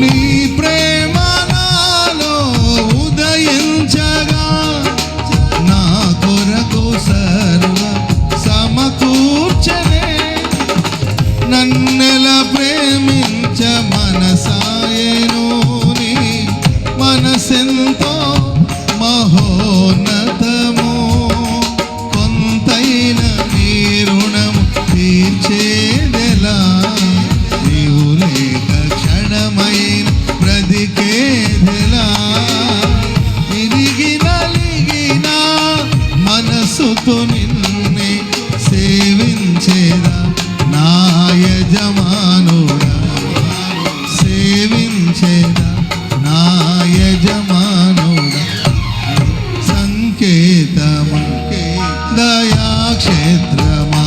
నీ ప్రేమ నాలో ఉదయించగా నా కొరకు సర్వ సమకూర్చనే. నన్నెల ప్రేమించ మనసాయను నీ మనసెంతో బ్రతుకు నిన్నే సేవించేదా నా యజమానుడా సేవించేదా నా యజమానుడా సంకేతమా? దయాక్షేత్రమా?